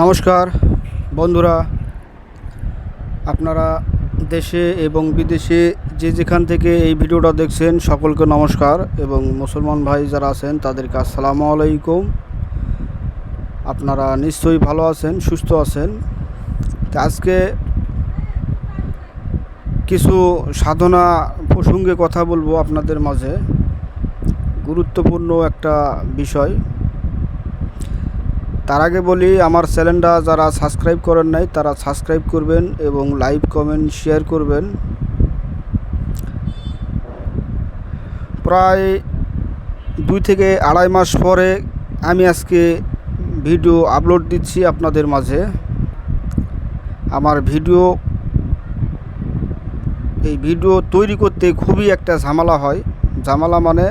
নমস্কার, বন্ধুরা। আপনারা দেশে এবং বিদেশে যে যেখান থেকে এই ভিডিওটা দেখছেন, সকলকে নমস্কার এবং মুসলমান ভাই যারা আছেন, তাদেরকে আসসালামু আলাইকুম। আপনারা নিশ্চয়ই ভালো আছেন, সুস্থ আছেন। তো আজকে কিছু সাধনা প্রসঙ্গে কথা বলব আপনাদের মাঝে। গুরুত্বপূর্ণ একটা বিষয়। তার আগে বলি, আমার চ্যানেলটা যারা সাবস্ক্রাইব করেন নাই, তারা সাবস্ক্রাইব করবেন এবং লাইভ কমেন্ট শেয়ার করবেন। প্রায় দুই থেকে আড়াই মাস পরে আমি আজকে ভিডিও আপলোড দিচ্ছি আপনাদের মাঝে। আমার ভিডিও এই ভিডিও তৈরি করতে খুবই একটা ঝামেলা হয়। ঝামেলা মানে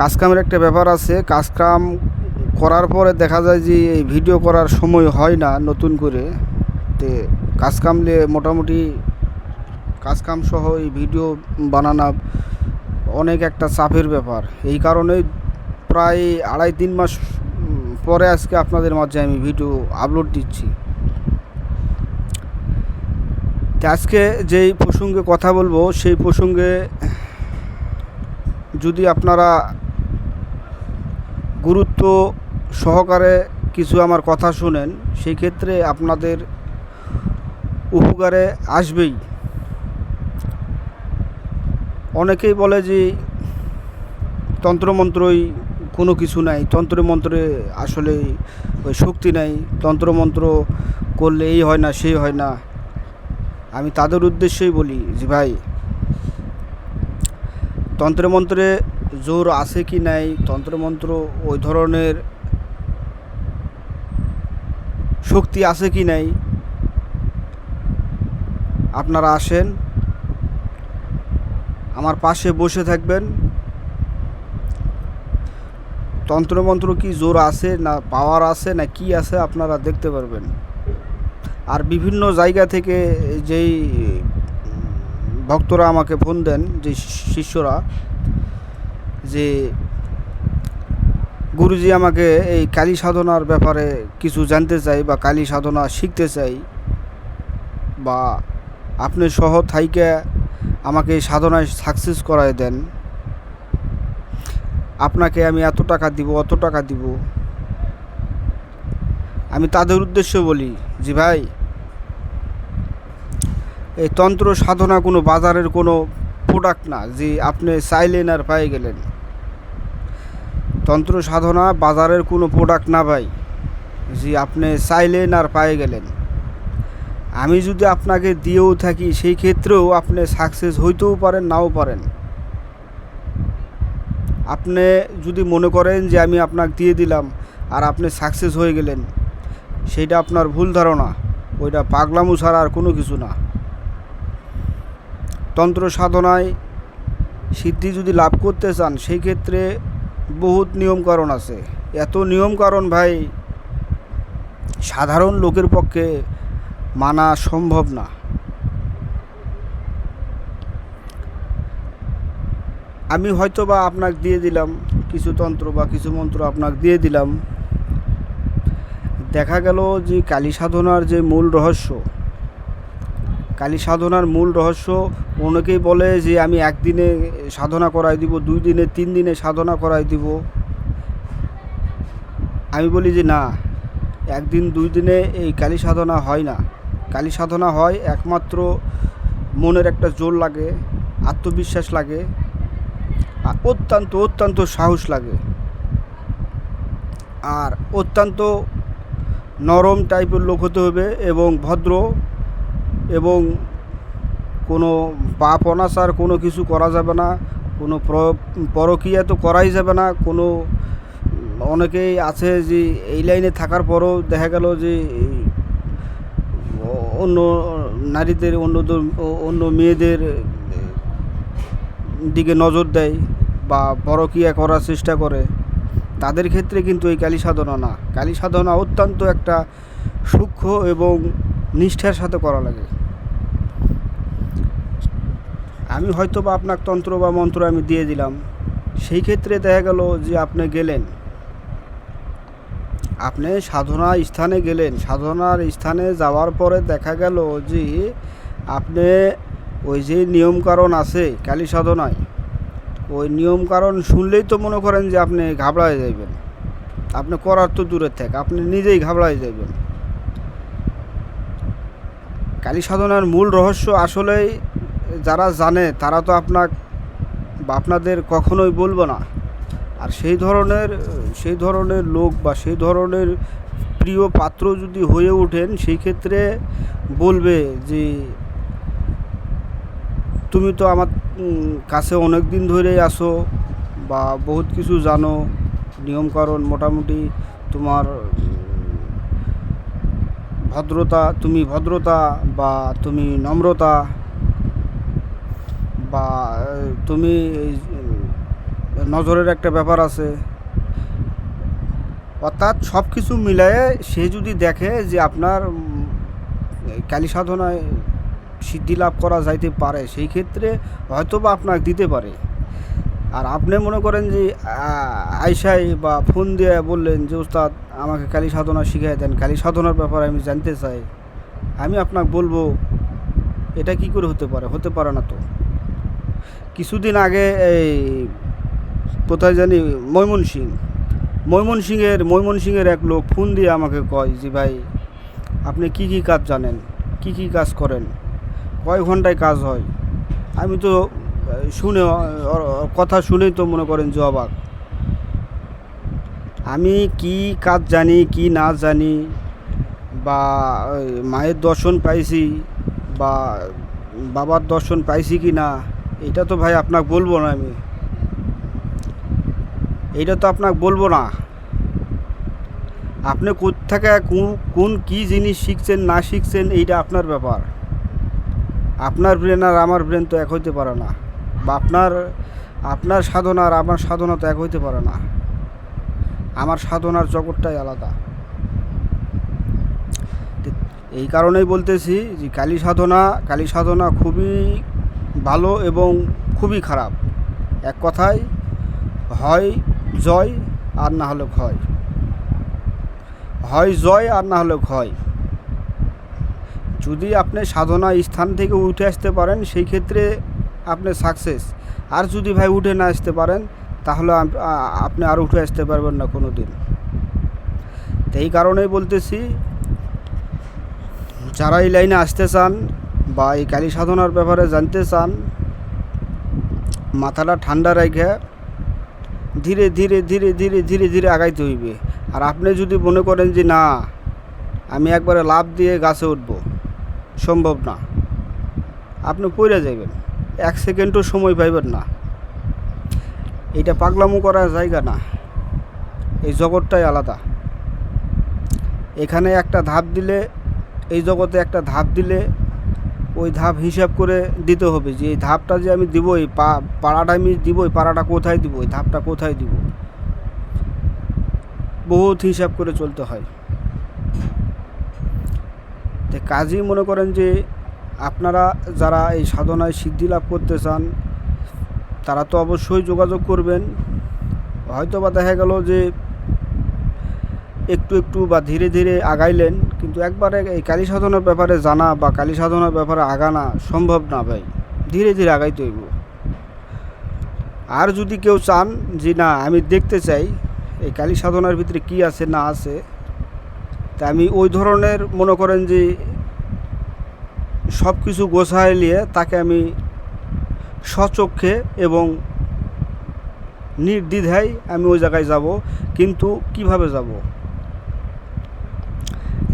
কাজকামের একটা ব্যাপার আছে। কাজকাম করার পরে দেখা যায় যে এই ভিডিও করার সময় হয় না নতুন করে। তে কাজ কামলে মোটামুটি কাজকাম সহ এই ভিডিও বানানো অনেক একটা চাপের ব্যাপার। এই কারণে প্রায় আড়াই তিন মাস পরে আজকে আপনাদের মাঝে আমি ভিডিও আপলোড দিচ্ছি। আজকে যেই প্রসঙ্গে কথা বলব, সেই প্রসঙ্গে যদি আপনারা গুরুত্ব সহকারে কিছু আমার কথা শুনেন, সেই ক্ষেত্রে আপনাদের উপকারে আসবেই। অনেকেই বলে যে তন্ত্রমন্ত্রই কোনো কিছু নাই, তন্ত্রমন্ত্রে আসলে ওই শক্তি নাই, তন্ত্রমন্ত্র করলে এই হয় না, সেই হয় না। আমি তাদের উদ্দেশ্যেই বলি যে ভাই, তন্ত্রমন্ত্রে জোর আছে কি নাই? তন্ত্রমন্ত্র ওই ধরনের শক্তি আছে কি নাই? আপনারা আসেন। আমার পাশে বসে থাকবেন। তন্ত্রমন্ত্র কি জোর আছে না পাওয়ার আছে না কি আছে আপনারা দেখতে পারবেন। আর বিভিন্ন জায়গা থেকে যেই ভক্তরা আমাকে ফোন দেন, যে শিষ্যরা, যে গুরুজি আমাকে এই কালী সাধনার ব্যাপারে কিছু জানতে চাই বা কালী সাধনা শিখতে চাই বা আপনি সহ থাইকে আমাকে এই সাধনায় সাকসেস করায় দেন। আপনাকে আমি এত টাকা দিব, অত টাকা দিব। আমি তাদের উদ্দেশ্য বলি, জি ভাই, এই তন্ত্র সাধনা কোনো বাজারের কোনো প্রোডাক্ট না, যে আপনি চাইলেন আর পেয়ে গেলেন। তন্ত্র সাধনা বাজারের কোনো প্রোডাক্ট না ভাই। যে আপনি চাইলেন আর পায়ে গেলেন। আমি যদি আপনাকে দিয়েও থাকি, সেই ক্ষেত্রেও আপনি সাকসেস হইতেও পারেন, নাও পারেন। আপনি যদি মনে করেন যে আমি আপনাকে দিয়ে দিলাম আর আপনি সাকসেস হয়ে গেলেন সেইটা আপনার ভুল ধারণা। ওইটা পাগলামু ছাড়া আর কোনো কিছু না। তন্ত্র সাধনায় সিদ্ধি যদি লাভ করতে চান, সেই ক্ষেত্রে বহুত নিয়মকারণ আছে। এত নিয়মকারণ ভাই, সাধারণ লোকের পক্ষে মানা সম্ভব না। আমি হয়তো বা আপনাকে দিয়ে দিলাম, কিছু তন্ত্র বা কিছু মন্ত্র আপনাকে দিয়ে দিলাম। দেখা গেল যে কালী সাধনার যে মূল রহস্য কালী সাধনার মূল রহস্য অনেকেই বলে যে আমি একদিনে সাধনা করাই দিব, দুই দিনে, তিন দিনে সাধনা করাই দিব। আমি বলি যে না, একদিন, দুই দিনে এই কালী সাধনা হয় না। কালী সাধনা হয় একমাত্র মনের একটা জোর লাগে, আত্মবিশ্বাস লাগে অত্যন্ত অত্যন্ত সাহস লাগে। আর অত্যন্ত নরম টাইপের লোক হতে হবে এবং ভদ্র এবং কোনো পাপ, অনাচার কোনো কিছু করা যাবে না, কোনো প্র- পরকীয়া তো করাই যাবে না। কোনো, অনেকেই আছে যে এই লাইনে থাকার পরও দেখা গেল যে অন্য নারীদের, অন্য অন্য মেয়েদের দিকে নজর দেয় বা পরকীয়া করার চেষ্টা করে। তাদের ক্ষেত্রে কিন্তু এই কালী সাধনা না। কালী সাধনা অত্যন্ত একটা সূক্ষ্ম এবং নিষ্ঠার সাথে করা লাগে। আমি হয়তো বা আপনার তন্ত্র বা মন্ত্র আমি দিয়ে দিলাম। সেই ক্ষেত্রে দেখা গেল যে আপনি গেলেন। আপনি সাধনা স্থানে গেলেন। সাধনার স্থানে যাওয়ার পরে দেখা গেল যে আপনি ওই যে নিয়মকানুন আছে, কালী সাধনায়, ওই নিয়মকানুন শুনলেই তো মনে করেন যে আপনি ঘাবড়ায় যাইবেন। আপনি করার তো দূরের থেকে আপনি নিজেই ঘাবড়ায় যাইবেন। কালী সাধনার মূল রহস্য আসলেই যারা জানে, তারা তো আপনার বা আপনাদের কখনোই বলব না। আর সেই ধরনের সেই ধরনের লোক বা সেই ধরনের প্রিয় পাত্র যদি হয়ে ওঠেন, সেই ক্ষেত্রে বলবে যে, তুমি তো আমার কাছে অনেক দিন ধরেই আসো বা বহুত কিছু জানো, নিয়মকানুন মোটামুটি তোমার ভদ্রতা, তুমি ভদ্রতা বা তুমি নম্রতা। বা তুমি নজরের একটা ব্যাপার আছে। অর্থাৎ সব কিছু মিলায়ে সে যদি দেখে যে আপনার কালী সাধনায় সিদ্ধি লাভ করা যাইতে পারে, সেই ক্ষেত্রে হয়তো বা আপনাকে দিতে পারে। আর আপনি মনে করেন যে আইসাই বা ফোন দিয়ে বললেন যে উস্তাদ আমাকে কালী সাধনা শিখিয়ে দেন। কালী সাধনার ব্যাপারে আমি জানতে চাই। আমি আপনাকে বলব, এটা কি করে হতে পারে? হতে পারে না তো। কিছুদিন আগে এই কোথায় জানি ময়মনসিং ময়মনসিংহের ময়মনসিংহের এক লোক ফোন দিয়ে আমাকে কয় যে, ভাই, আপনি কি কি কাজ জানেন? কি কি কাজ করেন? কয় ঘন্টায় কাজ হয়? আমি তো শুনে কথা শুনেই তো মনে করেন যে অবাক। আমি কি কাজ জানি, কি না জানি, বা মায়ের দর্শন পাইছি, বা, বাবার দর্শন পাইছি কি না এটা তো ভাই আপনাকে বলব না আমি। এইটা তো আপনাকে বলব না। আপনি কোথেকে কোন কোন কী জিনিস শিখছেন, না শিখছেন, এইটা আপনার ব্যাপার। আপনার ব্রেন আর আমার ব্রেন তো এক হইতে পারে না। বা আপনার আপনার সাধনা আর আমার সাধনা তো এক হইতে পারে না। আমার সাধনার জগৎটাই আলাদা। এই কারণেই বলতেছি যে কালী সাধনা কালী সাধনা খুবই ভালো এবং খুবই খারাপ। এক কথায়, হয় জয় আর না হলে ক্ষয় হয় জয় আর না হলে ক্ষয় যদি আপনি সাধনা স্থান থেকে উঠে আসতে পারেন, সেই ক্ষেত্রে আপনি সাকসেস আর যদি ভাই উঠে না আসতে পারেন, তাহলে আপনি আর উঠে আসতে পারবেন না কোনো দিন এই কারণেই বলতেছি, যারা এই লাইনে আসতে চান বা এই কালী সাধনার ব্যাপারে জানতে চান। মাথাটা ঠান্ডা রেখে ধীরে ধীরে ধীরে ধীরে ধীরে ধীরে আগাইতে হইবে। আর আপনি যদি মনে করেন যে না, আমি একবারে লাভ দিয়ে গাছে উঠবো, সম্ভব না। আপনি পড়ে যাবেন এক সেকেন্ডও সময় পাইবেন না। এটা পাগলামো করার জায়গা না। এই জগৎটাই আলাদা। এখানে একটা ধাপ দিলে, এই জগতে একটা ধাপ দিলে ওই ধাপ হিসাব করে দিতে হবে যে এই ধাপটা যে আমি দিব, এই পা, পাড়াটা আমি দিব পাড়াটা কোথায় দিব, এই ধাপটা কোথায় দিব? বহুত হিসাব করে চলতে হয়। তো কাজই মনে করেন যে আপনারা যারা এই সাধনায় সিদ্ধি লাভ করতে চান, তারা তো অবশ্যই যোগাযোগ করবেন। হয়তো বা দেখা গেল যে একটু একটু বা ধীরে ধীরে আগাইলেন কিন্তু একবারে এই কালী সাধনার ব্যাপারে জানা বা কালী সাধনার ব্যাপারে আগানা সম্ভব না ভাই। ধীরে ধীরে আগাইতে হইব। আর যদি কেউ চান যে না, আমি দেখতে চাই এই কালী সাধনার ভিতরে কি আছে, না আছে, তা আমি ওই ধরনের মনে করেন যে সব কিছু গোছায় নিয়ে তাকে আমি সচক্ষে এবং নির্দ্বিধায় আমি ওই জায়গায় যাব, কিন্তু কীভাবে যাব?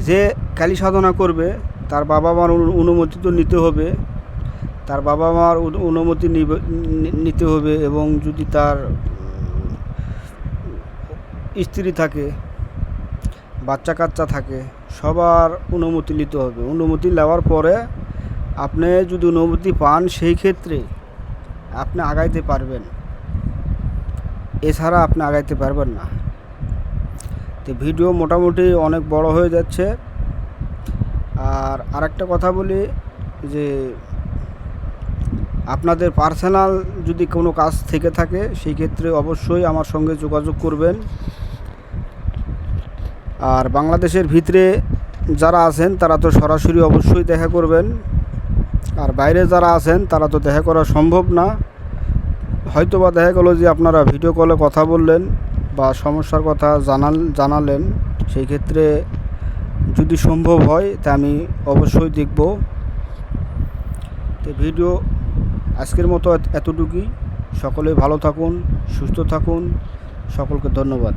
যে কালী সাধনা করবে, তার বাবা মার অনুমতি তো নিতে হবে। তার বাবা মার অনুমতি নিতে হবে এবং যদি তার স্ত্রী থাকে বাচ্চা কাচ্চা থাকে, সবার অনুমতি নিতে হবে। অনুমতি নেওয়ার পরে আপনি যদি অনুমতি পান, সেই ক্ষেত্রে আপনি আগাইতে পারবেন। এছাড়া আপনি আগাইতে পারবেন না। তো ভিডিও মোটামুটি অনেক বড় হয়ে যাচ্ছে। আর আরেকটা কথা বলি যে, আপনাদের পার্সোনাল যদি কোনো কাজ থেকে থাকে, সেই ক্ষেত্রে অবশ্যই আমার সঙ্গে যোগাযোগ করবেন। আর বাংলাদেশের ভিতরে যারা আছেন, তারা তো সরাসরি অবশ্যই দেখা করবেন। আর বাইরে যারা আছেন, তারা তো দেখা করা সম্ভব না। হয়তো বা দেখা গেলো যে আপনারা ভিডিও কলে কথা বললেন। বা সমস্যার কথা জানাল, জানালেন, সেই ক্ষেত্রে যদি সম্ভব হয়, তা আমি অবশ্যই দেখব। তো ভিডিও আজকের মতো এতটুকুই। সকলে ভালো থাকুন, সুস্থ থাকুন। সকলকে ধন্যবাদ।